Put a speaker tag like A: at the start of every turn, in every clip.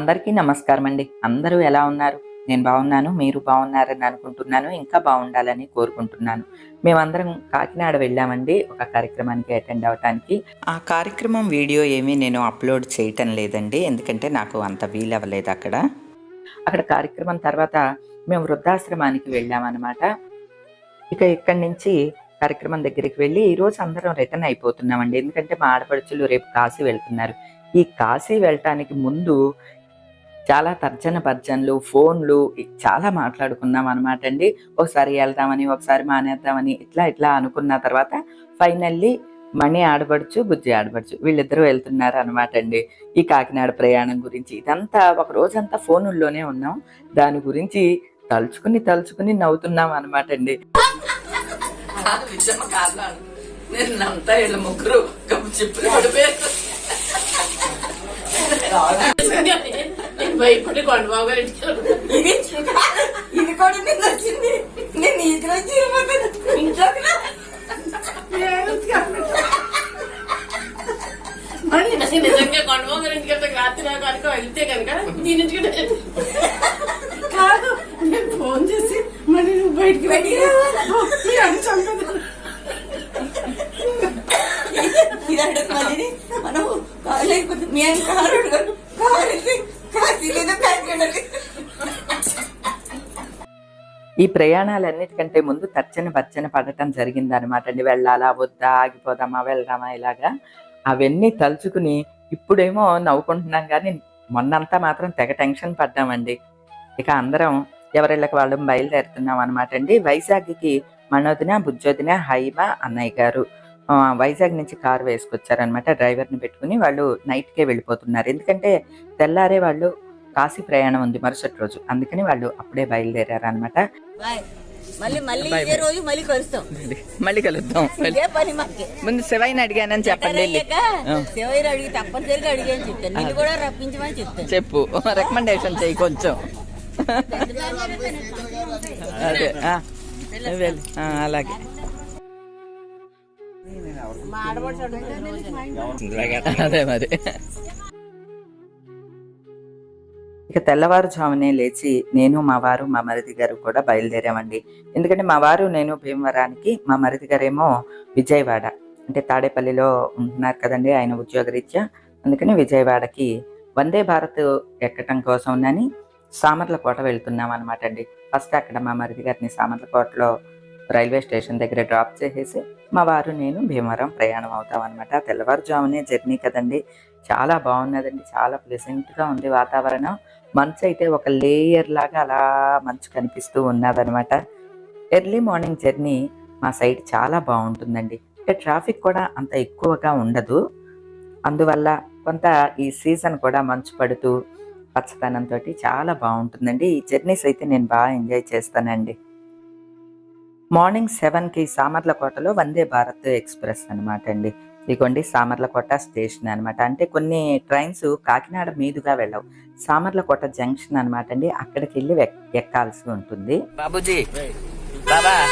A: అందరికీ నమస్కారం అండి. అందరూ ఎలా ఉన్నారు? నేను బాగున్నాను మీరు బాగున్నారని అనుకుంటున్నాను ఇంకా బాగుండాలని కోరుకుంటున్నాను. మేమందరం కాకినాడ వెళ్ళామండి. ఒక కార్యక్రమానికి అటెండ్ అవటానికి. ఆ కార్యక్రమం వీడియో ఏమీ నేను అప్లోడ్ చేయటం లేదండి. ఎందుకంటే నాకు అంత వీలు అవ్వలేదు అక్కడ. అక్కడ కార్యక్రమం తర్వాత మేము వృద్ధాశ్రమానికి వెళ్ళామన్నమాట. ఇక ఇక్కడి నుంచి కార్యక్రమం దగ్గరికి వెళ్ళి ఈ రోజు అందరం రిటర్న్ అయిపోతున్నామండి. ఎందుకంటే మా ఆడపడుచులు రేపు కాశీ వెళ్తున్నారు. ఈ కాశీ వెళ్ళటానికి ముందు చాలా తర్జన భర్జనలు ఫోన్లు చాలా మాట్లాడుకున్నాం అనమాట అండి. ఒకసారి వెళ్దామని ఒకసారి మానేద్దామని ఇట్లా ఇట్లా అనుకున్న తర్వాత ఫైనల్లీ మణి ఆడపడుచు బుజ్జి ఆడపడుచు వీళ్ళిద్దరూ వెళ్తున్నారు అనమాట అండి. ఈ కాకినాడ ప్రయాణం గురించి. ఇదంతా ఒక రోజంతా ఫోనుల్లోనే ఉన్నాం. దాని గురించి తలుచుకుని తలుచుకుని నవ్వుతున్నాం అనమాట అండి.
B: వీళ్ళ ముగ్గురు గప్పు చెప్పి పడిపోయారు
C: నేను భయపడి కొండబాబు గారి
B: ఇది కూడా నిన్న వచ్చింది. నేను రా.
C: మరి నాకు నిజంగా కొండబాబు గారి ఇంటికి వెళ్తే రాత్రి నాకు కనుక వెళ్తే కనుక దీని ఇంటికి నేను- కాదు నేను ఫోన్ చేసి మరి నువ్వు బయటికి
B: బయటికి రా.
C: మీ అన్ని చంపేదాన్ని.
B: ఇది అంటే మళ్ళీ మనం కారు లేకపోతే మీ ఆయన కారు అడగరు కారు వెళ్తే కాశీ లేదా కాకినాడ
A: ఈ ప్రయాణాలన్నిటికంటే ముందు తర్చన భర్చన పడటం జరిగిందనమాట అండి. వెళ్ళాలా వద్దా ఆగిపోదామా వెళ్దామా ఇలాగా. అవన్నీ తలుచుకుని ఇప్పుడేమో నవ్వుకుంటున్నాం కానీ మొన్నంతా మాత్రం తెగ టెన్షన్ పడ్డామండి. ఇక అందరం ఎవరిళ్ళకి వాళ్ళం బయలుదేరుతున్నాం అనమాట అండి. వైజాగ్కి మనోదిన బుజ్జోదిన హైమ అన్నయ్య గారు. ఆ, వైజాగ్ నుంచి కారు వేసుకొచ్చారనమాట డ్రైవర్ని పెట్టుకుని వాళ్ళు నైట్కే వెళ్ళిపోతున్నారు. ఎందుకంటే తెల్లారే వాళ్ళు కాశీ ప్రయాణం ఉంది మరుసటి రోజు. అందుకని వాళ్ళు అప్పుడే బయలుదేరారు అనమాట
D: మళ్ళీ మళ్ళీ
A: బాయ్
D: ఇదే రోజు మళ్ళీ కలుస్తాం.
A: మళ్ళీ కలుద్దాం.
D: ఇదే పని మాకి.
A: ముందు శివైన అడిగానని చెప్పండి వెళ్ళి. ఆ.
D: శివయ్య అడిగి తప్పనిసరిగా అడిగాని చెప్తాను. నిన్ను కూడా రప్పించమని చెప్తాను.
A: చెప్పు. రికమెండేషన్ చేయి కొంచెం. అదే అలాగే. అదే మరి. ఇక తెల్లవారుజామునే లేచి నేను మా వారు మా మరిది గారు కూడా బయలుదేరామండి. ఎందుకంటే మా వారు నేను భీమవరానికి మా మరిది గారేమో విజయవాడ. అంటే తాడేపల్లిలో ఉంటున్నారు కదండి ఆయన ఉద్యోగరీత్యా. అందుకని విజయవాడకి వందే భారత్ ఎక్కటం కోసం అని సామర్లకోట వెళ్తున్నాం అనమాట అండి ఫస్ట్ అక్కడ మా మరిది గారిని సామర్లకోటలో రైల్వే స్టేషన్ దగ్గర డ్రాప్ చేసేసి మా వారు నేను భీమవరం ప్రయాణం అవుతాం అనమాట తెల్లవారుజామునే జర్నీ కదండి. చాలా బాగున్నదండి. చాలా ప్లెజెంట్గా ఉంది వాతావరణం. మంచు అయితే ఒక లేయర్ లాగా అలా మంచు కనిపిస్తూ ఉన్నదనమాట ఎర్లీ మార్నింగ్ జర్నీ మా సైడ్ చాలా బాగుంటుందండి. అంటే ట్రాఫిక్ కూడా అంత ఎక్కువగా ఉండదు. అందువల్ల కొంత ఈ సీజన్ కూడా మంచు పడుతూ పచ్చదనంతో చాలా బాగుంటుందండి. ఈ జర్నీస్ అయితే నేను బాగా ఎంజాయ్ చేస్తానండి. మార్నింగ్ సెవెన్కి సామర్లకోటలో వందే భారత్ ఎక్స్ప్రెస్ అనమాట అండి. ఇదిగోండి సామర్లకోట స్టేషన్ అన్నమాట. అంటే కొన్ని ట్రైన్స్ కాకినాడ మీదుగా వెళ్ళవు. సామర్లకోట జంక్షన్ అన్నమాట అండి. అక్కడికి వెళ్ళి ఎక్- ఎక్కాల్సి ఉంటుంది. బాబుజీ బాబా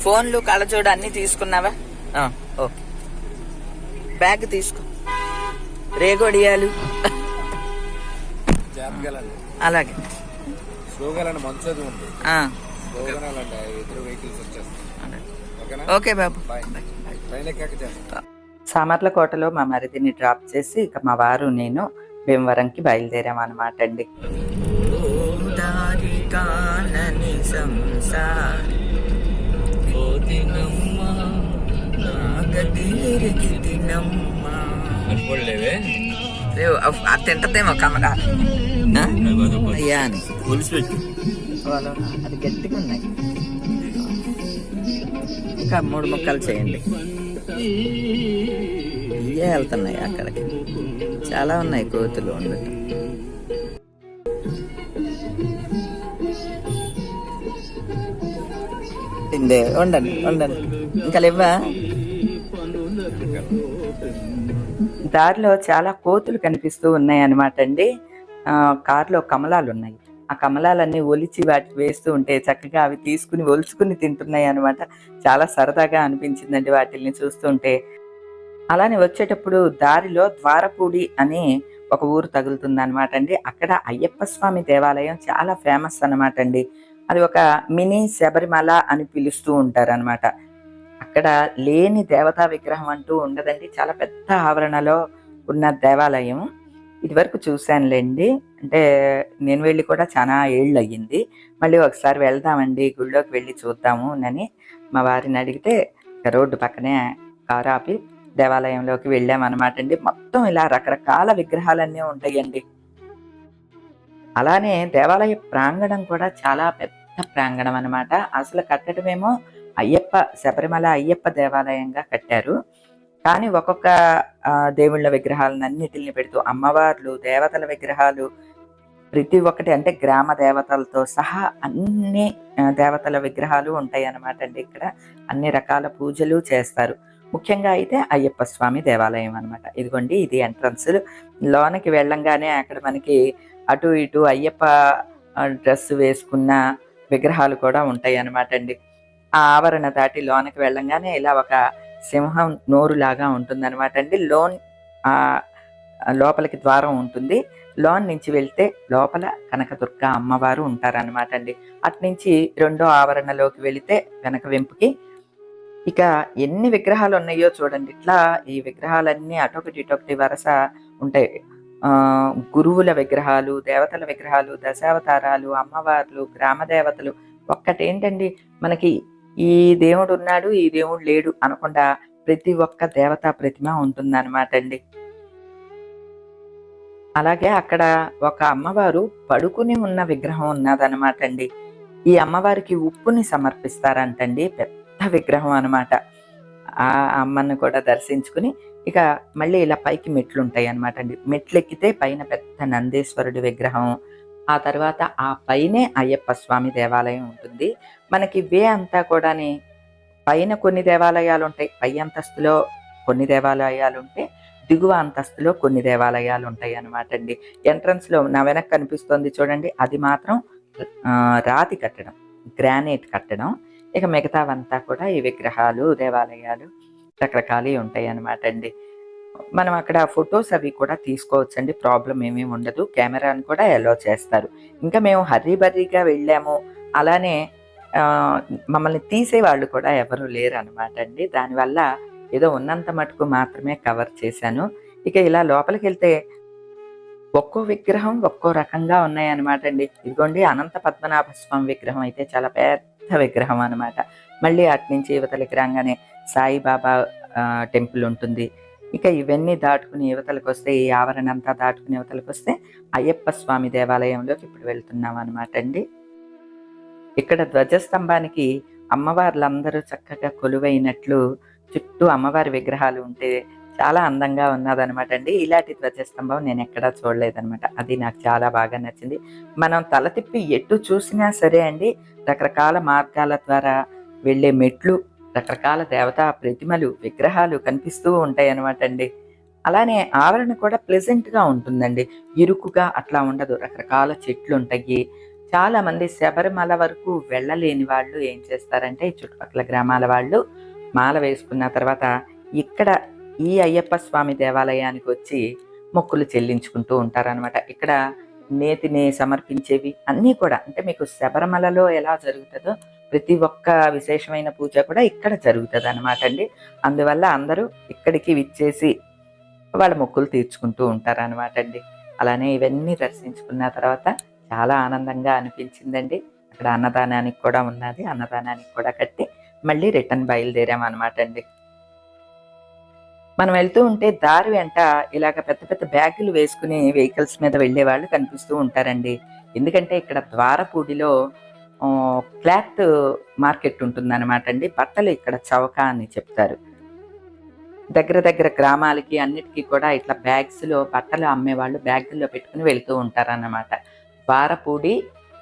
A: ఫోన్లు కళ్ళజోడు అన్ని తీసుకున్నావా? ఆ, ఓకే. బ్యాగ్ తీసుకో. రేగొడియాలు. అలాగే.
E: స్లోగాలండి మంచు అది ఉంది.
A: ఆ,
E: స్లోగాలండి ఎదురు వెహికల్స్ వచ్చేస్తాయి. ఓకేనా?
A: ఓకే బాబు.
E: బాయ్. చేస్తాం
A: సామర్లకోటలో మా మరిదిని డ్రాప్ చేసి ఇక మా వారు నేను భీమవరంకి బయలుదేరాం అనమాట అండి తింటదేమో కమరా. అది గట్టిగా ఉన్నాయి. ఇంకా మూడు ముక్కలు చేయండి. ఇవే వెళ్తున్నాయి అక్కడికి. చాలా ఉన్నాయి కోతులు ఉండటం తిండే ఉండండి ఉండండి ఇంకా లేవా? దారిలో చాలా కోతులు కనిపిస్తూ ఉన్నాయి అనమాట అండి. ఆ, కారులో కమలాలు ఉన్నాయి. ఆ కమలాలన్నీ ఒలిచి వాటికి వేస్తూ ఉంటే చక్కగా అవి తీసుకుని ఒలుచుకుని తింటున్నాయి అనమాట చాలా సరదాగా అనిపించిందండి వాటిల్ని చూస్తుంటే అలానే వచ్చేటప్పుడు దారిలో ద్వారపూడి అని ఒక ఊరు తగులుతుంది అనమాట అండి. అక్కడ అయ్యప్ప స్వామి దేవాలయం చాలా ఫేమస్ అన్నమాట అండి. అది ఒక మినీ శబరిమల అని పిలుస్తూ ఉంటారనమాట అక్కడ లేని దేవతా విగ్రహం అంటూ ఉండదండి. చాలా పెద్ద ఆవరణలో ఉన్న దేవాలయం. ఇదివరకు చూశానులేండి. అంటే నేను వెళ్ళి కూడా చాలా ఏళ్ళు అయ్యింది మళ్ళీ ఒకసారి వెళ్దామండి గుళ్ళోకి వెళ్ళి చూద్దాము అని మా వారిని అడిగితే రోడ్డు పక్కనే కారు ఆపి దేవాలయంలోకి వెళ్ళామన్నమాట అండి. మొత్తం ఇలా రకరకాల విగ్రహాలన్నీ ఉంటాయండి. అలానే దేవాలయ ప్రాంగణం కూడా చాలా పెద్ద ప్రాంగణం అనమాట అసలు కట్టడమేమో అయ్యప్ప శబరిమల అయ్యప్ప దేవాలయంగా కట్టారు. కానీ ఒక్కొక్క దేవుళ్ళ విగ్రహాలను అన్నిటిని పెడుతూ అమ్మవార్లు దేవతల విగ్రహాలు ప్రతి ఒక్కటి అంటే గ్రామ దేవతలతో సహా అన్ని దేవతల విగ్రహాలు ఉంటాయి అన్నమాట అండి ఇక్కడ. అన్ని రకాల పూజలు చేస్తారు. ముఖ్యంగా అయితే అయ్యప్ప స్వామి దేవాలయం అన్నమాట. ఇదిగోండి ఇది ఎంట్రన్స్. లోనకి వెళ్ళంగానే అక్కడ మనకి అటు ఇటు అయ్యప్ప డ్రెస్ వేసుకున్న విగ్రహాలు కూడా ఉంటాయి అన్నమాట అండి. ఆ ఆవరణ దాటి లోనకి వెళ్ళంగానే ఇలా ఒక సింహం నోరు లాగా ఉంటుంది అనమాట అండి. లోన్ ఆ లోపలికి ద్వారం ఉంటుంది. లోన్ నుంచి వెళ్తే లోపల కనకదుర్గ అమ్మవారు ఉంటారనమాట అండి. అట్నుంచి రెండో ఆవరణలోకి వెళితే వెనక వెంపుకి. ఇక ఎన్ని విగ్రహాలు ఉన్నాయో చూడండి. ఇట్లా ఈ విగ్రహాలన్నీ అటొకటి ఇటొకటి వరుస ఉంటాయి. గురువుల విగ్రహాలు దేవతల విగ్రహాలు దశావతారాలు అమ్మవార్లు గ్రామ దేవతలు ఒక్కటేంటండి? మనకి ఈ దేవుడు ఉన్నాడు ఈ దేవుడు లేడు అనకుండా ప్రతి ఒక్క దేవతా ప్రతిమ ఉంటుందన్నమాట అండి. అలాగే అక్కడ ఒక అమ్మవారు పడుకుని ఉన్న విగ్రహం ఉన్నదన్నమాట అండి. ఈ అమ్మవారికి ఉప్పుని సమర్పిస్తారంటండి పెద్ద విగ్రహం అన్నమాట. ఆ అమ్మను కూడా దర్శించుకుని ఇక మళ్ళీ ఇలా పైకి మెట్లు ఉంటాయి అన్నమాట అండి. మెట్లు ఎక్కితే పైన పెద్ద నందేశ్వరుడి విగ్రహం ఆ తర్వాత ఆ పైనే అయ్యప్ప స్వామి దేవాలయం ఉంటుంది. మనకి వే అంతా కూడాని పైన కొన్ని దేవాలయాలు ఉంటాయి పై అంతస్తులో కొన్ని దేవాలయాలు ఉంటే దిగువ అంతస్తులో కొన్ని దేవాలయాలు ఉంటాయి అన్నమాట అండి ఎంట్రన్స్లో నా వెనక్కి కనిపిస్తోంది చూడండి. అది మాత్రం ఆ, రాతి కట్టడం గ్రానైట్ కట్టడం. ఇక మిగతావంతా కూడా ఈ విగ్రహాలు దేవాలయాలు రకరకాలు ఉంటాయి అన్నమాట అండి మనం అక్కడ ఫొటోస్ అవి కూడా తీసుకోవచ్చు అండి ప్రాబ్లం ఏమీ ఉండదు. కెమెరాను కూడా ఎలో చేస్తారు. ఇంకా మేము హర్రీ బర్రీగా వెళ్ళాము. అలానే మమ్మల్ని తీసే వాళ్ళు కూడా ఎవరు లేరు అనమాట అండి. దానివల్ల ఏదో ఉన్నంత మటుకు మాత్రమే కవర్ చేశాను. ఇక ఇలా లోపలికి వెళ్తే ఒక్కో విగ్రహం ఒక్కో రకంగా ఉన్నాయన్నమాట అండి. ఇదిగోండి అనంత పద్మనాభ స్వామి విగ్రహం అయితే చాలా పెద్ద విగ్రహం అనమాట మళ్ళీ అటు నుంచి యువతలకి రాగానే సాయిబాబా టెంపుల్ ఉంటుంది. ఇక ఇవన్నీ దాటుకుని యువతలకు వస్తే ఈ ఆవరణ అంతా దాటుకుని యువతలకు వస్తే అయ్యప్ప స్వామి దేవాలయంలోకి ఇప్పుడు వెళ్తున్నాం అనమాట అండి. ఇక్కడ ధ్వజస్తంభానికి అమ్మవార్లందరూ చక్కగా కొలువైనట్లు చుట్టూ అమ్మవారి విగ్రహాలు ఉంటే చాలా అందంగా ఉన్నదనమాట అండి. ఇలాంటి ధ్వజస్తంభం నేను ఎక్కడా చూడలేదనమాట అది నాకు చాలా బాగా నచ్చింది. మనం తల తిప్పి ఎటు చూసినా సరే అండి రకరకాల మార్గాల ద్వారా వెళ్ళే మెట్లు రకరకాల దేవతా ప్రతిమలు విగ్రహాలు కనిపిస్తూ ఉంటాయి అనమాట అండి. అలానే ఆవరణ కూడా ప్లెజెంట్గా ఉంటుందండి. ఇరుకుగా అట్లా ఉండదు. రకరకాల చెట్లు ఉంటాయి. చాలా మంది శబరిమల వరకు వెళ్ళలేని వాళ్ళు ఏం చేస్తారంటే చుట్టుపక్కల గ్రామాల వాళ్ళు మాల వేసుకున్న తర్వాత ఇక్కడ ఈ అయ్యప్ప స్వామి దేవాలయానికి వచ్చి మొక్కులు చెల్లించుకుంటూ ఉంటారనమాట ఇక్కడ నేతిని సమర్పించేవి అన్నీ కూడా. అంటే మీకు శబరిమలలో ఎలా జరుగుతుందో ప్రతి ఒక్క విశేషమైన పూజ కూడా ఇక్కడ జరుగుతుంది అనమాట అండి. అందువల్ల అందరూ ఇక్కడికి విచ్చేసి వాళ్ళ మొక్కులు తీర్చుకుంటూ ఉంటారు అనమాట అండి. అలానే ఇవన్నీ దర్శించుకున్న తర్వాత చాలా ఆనందంగా అనిపించిందండి. అక్కడ అన్నదానానికి కూడా ఉన్నది అన్నదానానికి కూడా కట్టి మళ్ళీ రిటర్న్ బయలుదేరాం అనమాట అండి. మనం వెళ్తూ ఉంటే దారి వెంట ఇలాగ పెద్ద పెద్ద బ్యాగులు వేసుకుని వెహికల్స్ మీద వెళ్ళే వాళ్ళు కనిపిస్తూ ఉంటారండి. ఎందుకంటే ఇక్కడ ద్వారపూడిలో క్లాత్ మార్కెట్ ఉంటుందన్నమాట అండి. బట్టలు ఇక్కడ చౌక అని చెప్తారు. దగ్గర దగ్గర గ్రామాలకి అన్నిటికీ కూడా ఇట్లా బ్యాగ్స్లో బట్టలు అమ్మేవాళ్ళు బ్యాగుల్లో పెట్టుకుని వెళుతూ ఉంటారన్నమాట. ద్వారపూడి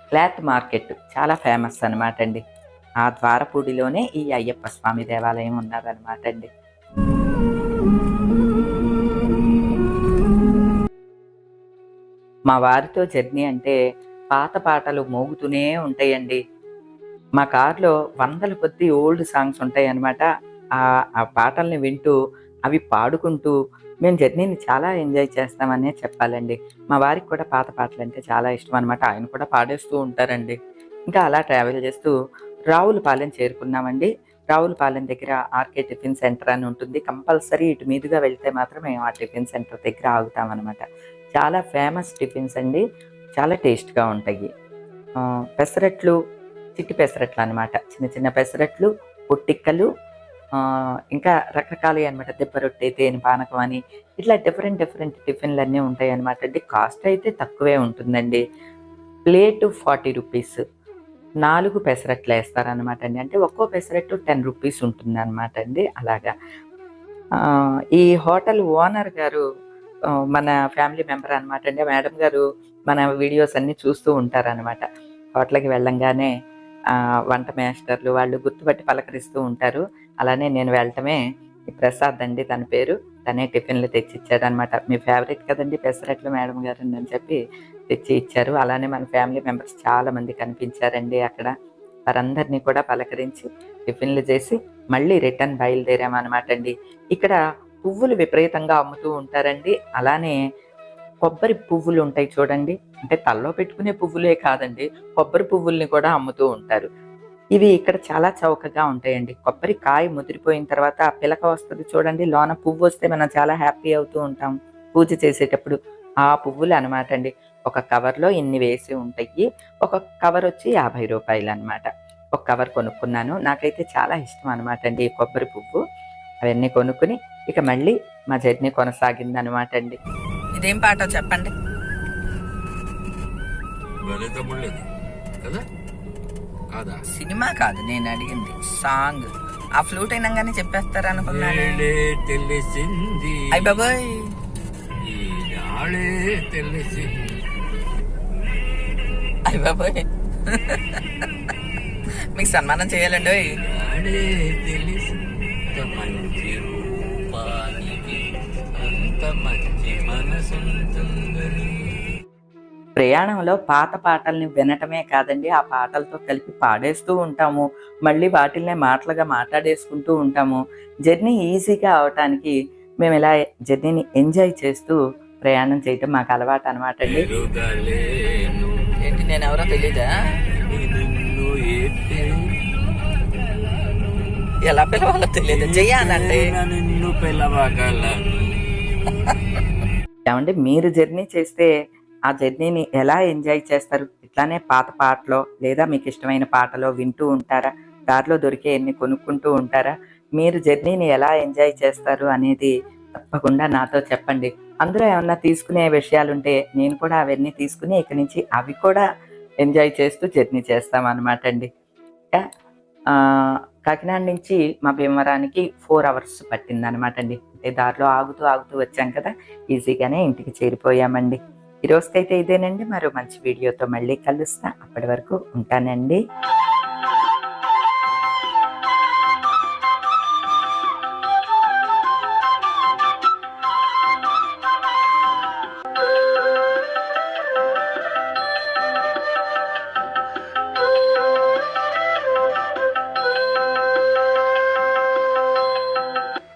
A: క్లాత్ మార్కెట్ చాలా ఫేమస్ అన్నమాట అండి. ఆ ద్వారపూడిలోనే ఈ అయ్యప్ప స్వామి దేవాలయం ఉన్నదన్నమాట అండి. మా వారితో జర్నీ అంటే పాత పాటలు మోగుతూనే ఉంటాయండి. మా కార్లో వందల కొద్ది ఓల్డ్ సాంగ్స్ ఉంటాయి అన్నమాట ఆ ఆ పాటల్ని వింటూ అవి పాడుకుంటూ మేము జర్నీని చాలా ఎంజాయ్ చేస్తామనే చెప్పాలండి. మా వారికి కూడా పాత పాటలు అంటే చాలా ఇష్టం అనమాట ఆయన కూడా పాడేస్తూ ఉంటారండి. ఇంకా అలా ట్రావెల్ చేస్తూ రావులపాలెం చేరుకున్నామండి. రావులపాలెం దగ్గర ఆర్కే టిఫిన్ సెంటర్ అని ఉంటుంది. కంపల్సరీ ఇటు మీదుగా వెళ్తే మాత్రం మేము ఆ టిఫిన్ సెంటర్ దగ్గర ఆగుతాం అనమాట చాలా ఫేమస్ టిఫిన్స్ అండి. చాలా టేస్ట్గా ఉంటాయి. పెసరట్లు చిట్టి పెసరట్లు అనమాట చిన్న చిన్న పెసరట్లు పొట్టిక్కలు ఇంకా రకరకాలు అనమాట. దెబ్బ రొట్టె తేనె పానకం అని ఇట్లా డిఫరెంట్ డిఫరెంట్ టిఫిన్లు అన్నీ ఉంటాయి అనమాట అండి కాస్ట్ అయితే తక్కువే ఉంటుందండి. Plate forty rupees. నాలుగు పెసరట్లు వేస్తారనమాట అండి. అంటే ఒక్కో పెసరట్టు టెన్ రూపీస్ ఉంటుంది అనమాట అండి అలాగా. ఈ హోటల్ ఓనర్ గారు మన ఫ్యామిలీ మెంబర్ అనమాట అండి. మేడం గారు మన వీడియోస్ అన్ని చూస్తూ ఉంటారనమాట హోటల్కి వెళ్ళంగానే వంట మేస్టర్లు వాళ్ళు గుర్తుపట్టి పలకరిస్తూ ఉంటారు. అలానే నేను వెళ్ళటమే ప్రసాద్ అండి తన పేరు. తనే టిఫిన్లు తెచ్చి ఇచ్చాడు అనమాట మీ ఫేవరెట్ కదండి పెసరట్లు మేడం గారు అని చెప్పి తెచ్చి ఇచ్చారు. అలానే మన ఫ్యామిలీ మెంబర్స్ చాలా మంది కనిపించారండి అక్కడ. వారందరినీ కూడా పలకరించి టిఫిన్లు చేసి మళ్ళీ రిటర్న్ బయలుదేరామన్నమాట అండి. ఇక్కడ పువ్వులు విపరీతంగా అమ్ముతూ ఉంటారండి. అలానే కొబ్బరి పువ్వులు ఉంటాయి చూడండి. అంటే తల్లో పెట్టుకునే పువ్వులే కాదండి. కొబ్బరి పువ్వుల్ని కూడా అమ్ముతూ ఉంటారు. ఇవి ఇక్కడ చాలా చౌకగా ఉంటాయండి. కొబ్బరి కాయ ముదిరిపోయిన తర్వాత ఆ పిలక వస్తుంది చూడండి. లోన పువ్వు వస్తే మనం చాలా హ్యాపీ అవుతూ ఉంటాం పూజ చేసేటప్పుడు. ఆ పువ్వులు అనమాట అండి. ఒక కవర్లో ఇన్ని వేసి ఉంటాయి. ఒక కవర్ వచ్చి యాభై రూపాయలు అనమాట ఒక కవర్ కొనుక్కున్నాను. నాకైతే చాలా ఇష్టం అనమాట అండి ఈ కొబ్బరి పువ్వు. అవన్నీ కొనుక్కుని ఇక మళ్ళీ మా జర్నీ కొనసాగింది అనమాట అండి. ఇదేం పాటో చెప్పండి? సినిమా కాదు నేను అడిగింది. సాంగ్. ఆ ఫ్లూట్ అయినాగానే చెప్పేస్తారు అనుకున్నాను.
E: తెలిసింది.
A: అయ్య బాబోయ్. అయ్య మీకు సన్మానం చేయాలండి
E: ఈనాడే
A: ప్రయాణంలో పాత పాటల్ని వినటమే కాదండి ఆ పాటలతో కలిపి పాడేస్తూ ఉంటాము. మళ్ళీ వాటిల్నే మాటలుగా మాట్లాడేసుకుంటూ ఉంటాము. జర్నీ ఈజీగా అవటానికి మేము ఇలా జర్నీని ఎంజాయ్ చేస్తూ ప్రయాణం చేయటం మాకు అలవాటు అనమాట అండి. ఏంటి నేను ఎవరో తెలీదా? ఎలా పిలవాలో తెలియదు జయానంటే
E: నిన్ను పిలవగలను.
A: ఏమంటే మీరు జర్నీ చేస్తే ఆ జర్నీని ఎలా ఎంజాయ్ చేస్తారు? ఇట్లానే పాత పాటలో లేదా మీకు ఇష్టమైన పాటలో వింటూ ఉంటారా? దారిలో దొరికే ఎన్ని కొనుక్కుంటూ ఉంటారా? మీరు జర్నీని ఎలా ఎంజాయ్ చేస్తారు అనేది తప్పకుండా నాతో చెప్పండి. అందులో ఏమన్నా తీసుకునే విషయాలుంటే నేను కూడా అవన్నీ తీసుకుని ఇక్కడి నుంచి అవి కూడా ఎంజాయ్ చేస్తూ జర్నీ చేస్తాం అనమాట అండి కాకినాడ నుంచి మా భీమవరానికి ఫోర్ అవర్స్ పట్టింది అనమాట అండి. దారిలో ఆగుతూ ఆగుతూ వచ్చాం కదా ఈజీగానే ఇంటికి చేరిపోయామండి. ఈ రోజుకైతే ఇదేనండి. మరో మంచి వీడియోతో మళ్ళీ కలుస్తా. అప్పటి వరకు ఉంటానండి.